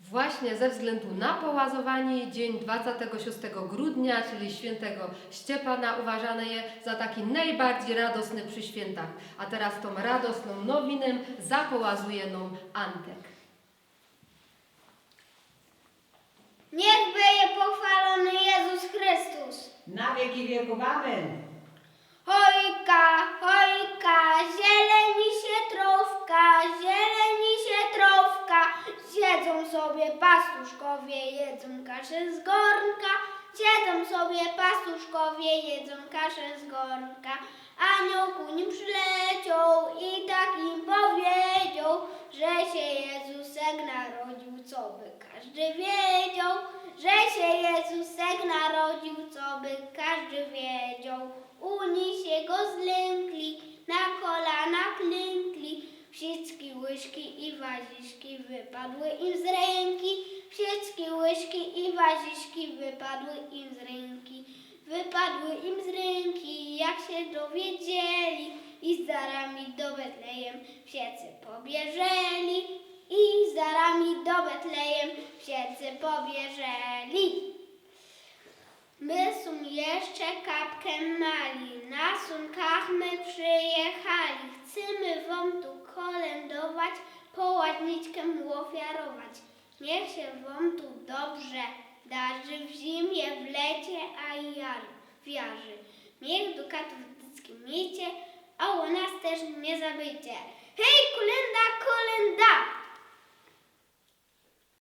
Właśnie ze względu na połazowanie dzień 26 grudnia, czyli świętego Szczepana, uważany jest za taki najbardziej radosny przy świętach. A teraz tą radosną nowinę zapołazuje nam Antek. Niech będzie pochwalony Jezus Chrystus. Na wieki wieków amen. Siedzą sobie pastuszkowie, jedzą kaszę z gornka. Siedzą sobie pastuszkowie, jedzą kaszę z gornka. Anioł ku nim przyleciał i tak im powiedział, że się Jezusek narodził, co by każdy wiedział. Że się Jezusek narodził, co by każdy wiedział. Łyżki i waziszki wypadły im z ręki. Wszystkie łyżki i waziszki wypadły im z ręki. Wypadły im z ręki, jak się dowiedzieli. I z darami do Betlejem wszyscy pobieżeli. I z darami do Betlejem wszyscy pobieżeli. My są jeszcze kapkę mali, na Tu kolędować, poładniczkę ofiarować. Niech się wam tu dobrze darzy w zimie, w lecie, a i w jarzy. Niech dukatów dyckie miejcie, a o nas też nie zabijcie. Hej, kolenda, kolenda!